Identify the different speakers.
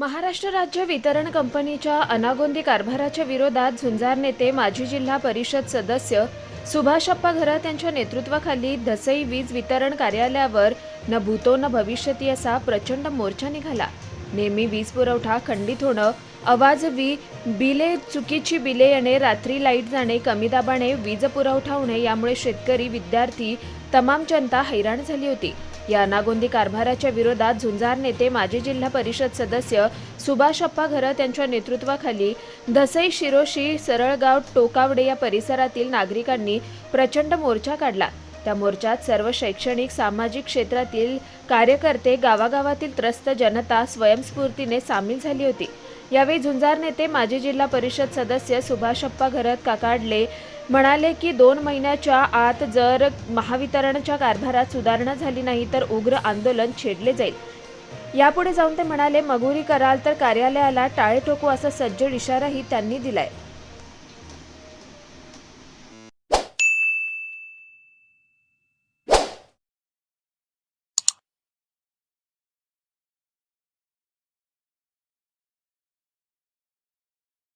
Speaker 1: महाराष्ट्र राज्य वितरण कंपनीच्या अनागोंदी कारभाराच्या विरोधात झुंजार नेते माजी जिल्हा परिषद सदस्य सुभाषप्पा घरात यांच्या नेतृत्वाखाली धसई वीज वितरण कार्यालयावर न भूतो न भविष्यती असा प्रचंड मोर्चा निघाला. नेहमी वीज पुरवठा खंडित होणं अवाजवी बिले चुकीची बिले येणे रात्री लाइट जाणे कमी दाबाने वीज पुरवठा होणे यामुळे शेतकरी विद्यार्थी तमाम जनता हैराण झाली होती. या अनागोंदी कारभाराच्या विरोधात झुंजार नेते माजी जिल्हा परिषद सदस्य सुभाषप्पा घरत यांच्या नेतृत्वाखाली धसई शिरोशी सरळगाव टोकावडे या परिसरातील नागरिकांनी प्रचंड मोर्चा काढला. त्या मोर्चात सर्व शैक्षणिक सामाजिक क्षेत्रातील कार्यकर्ते गावागावातील त्रस्त जनता स्वयंस्फूर्तीने सामील झाली होती. यावेळी झुंजार नेते माजी जिल्हा परिषद सदस्य सुभाषप्पा घरत काकाडले म्हणाले की दोन महिन्याच्या आत जर महावितरणच्या कारभारात सुधारणा झाली नाही तर उग्र आंदोलन छेडले जाईल. यापुढे जाऊन ते म्हणाले मगुरी कराल तर कार्यालयाला टाळे ठोकू असा सज्जड इशाराही त्यांनी दिलाय.